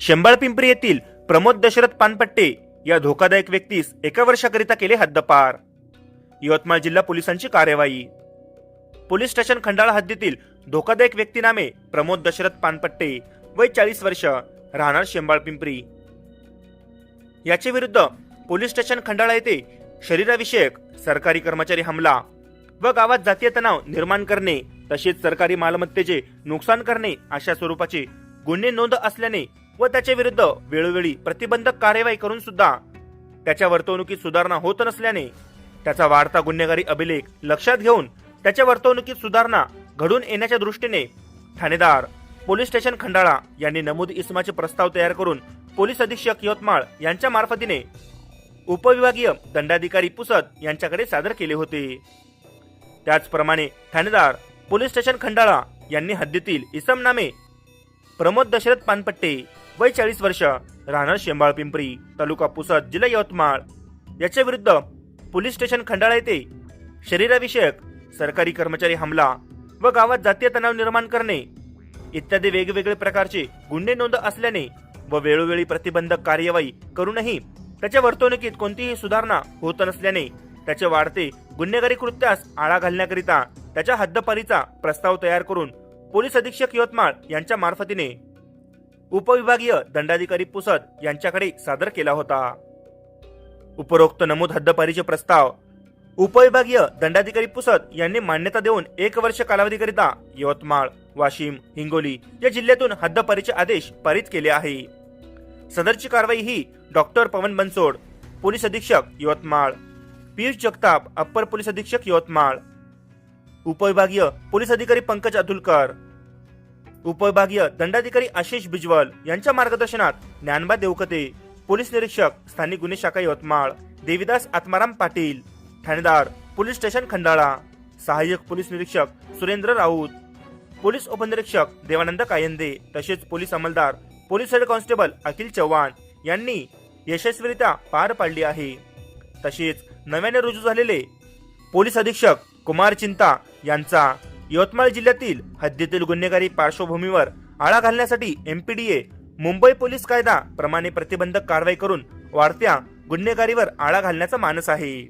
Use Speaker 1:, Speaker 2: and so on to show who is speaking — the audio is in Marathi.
Speaker 1: शेंबाळपिंपरी येथील प्रमोद दशरथ पानपट्टे या धोकादायक व्यक्तीस एका वर्षाकरिता केले हद्दपार. यवतमाळ जिल्हा पोलिसांची कार्यवाही. पोलीस स्टेशन खंडाळा हद्दीतील धोकादायक व्यक्ती नामे प्रमोद दशरथ पानपट्टे वय चाळीस वर्ष राहणार शेंबाळपिंपरी याचे विरुद्ध पोलीस स्टेशन खंडाळा येथे शरीराविषयक सरकारी कर्मचारी हमला व गावात जातीय तणाव निर्माण करणे तसेच सरकारी मालमत्तेचे नुकसान करणे अशा स्वरूपाचे गुन्हे नोंद असल्याने व त्याच्या विरुद्ध वेळोवेळी प्रतिबंधक कार्यवाही करून सुद्धा त्याच्या वर्तवणुकीत सुधारणा होत नसल्याने त्याचा वाढता गुन्हेगारी अभिलेख लक्षात घेऊन त्याच्या वर्तवणुकीत सुधारणा घडून येण्याच्या दृष्टीने ठाणेदार पोलीस स्टेशन खंडाळा यांनी नमूद इसमाचे प्रस्ताव तयार करून पोलीस अधीक्षक यवतमाळ यांच्या मार्फतीने उपविभागीय दंडाधिकारी पुसद यांच्याकडे सादर केले होते. त्याचप्रमाणे ठाणेदार पोलीस स्टेशन खंडाळा यांनी हद्दीतील इसम नामे प्रमोद दशरथ पानपट्टे वय चाळीस वर्ष राहणार शेंबाळ पिंपरी तालुका पुसद जिल्हा यवतमाळ. याच्या विरुद्ध पोलीस स्टेशन खंडाळा येथे शरीराविषयक सरकारी कर्मचारी हमला व गावात जातीय तणाव निर्माण करणे इत्यादी वेगवेगळे प्रकारचे गुन्हे नोंद असल्याने व वेळोवेळी प्रतिबंधक कार्यवाही करूनही त्याच्या वर्तवणुकीत कोणतीही सुधारणा होत नसल्याने त्याचे वाढते गुन्हेगारी कृत्यास आळा घालण्याकरिता त्याच्या हद्दपारीचा प्रस्ताव तयार करून पोलीस अधीक्षक यवतमाळ यांच्या मार्फतीने उपविभागीय दंडाधिकारी पुसद यांच्याकडे सादर केला होता. उपरोक्त नमूद हद्दपारीचे प्रस्ताव उपविभागीय दंडाधिकारी पुसद यांनी मान्यता देऊन एक वर्ष कालावधीकरिता यवतमाळ वाशिम हिंगोली या जिल्ह्यातून हद्दपारीचे आदेश पारित केले आहे. सदरची कारवाई ही डॉक्टर पवन बनसोड पोलीस अधीक्षक यवतमाळ पियुष जगताप अप्पर पोलीस अधीक्षक यवतमाळ उपविभागीय पोलीस अधिकारी पंकज अतुलकर उपविभागीय दंडाधिकारी आशिष बिजवल यांच्या मार्गदर्शनात ज्ञानबा देवकते पोलीस निरीक्षक स्थानिक गुन्हे शाखा यवतमाळ देविदास आत्माराम पाटील ठाणेदार पोलीस स्टेशन खंडाळा सहाय्यक पोलीस निरीक्षक सुरेंद्र राऊत पोलीस उपनिरीक्षक देवानंद कायंदे तसेच police अंमलदार police head constable Akhil Chavan यांनी यशस्वीरित्या पार पाडली आहे. तसेच नव्याने रुजू झालेले पोलीस अधीक्षक कुमार चिंता यांचा यवतमाळ जिल्ह्यातील हद्दीतील गुन्हेगारी पार्श्वभूमीवर आळा घालण्यासाठी एमपीडीए मुंबई पोलीस कायदा प्रमाणे प्रतिबंधक कारवाई करून वाढत्या गुन्हेगारीवर आळा घालण्याचा मानस आहे.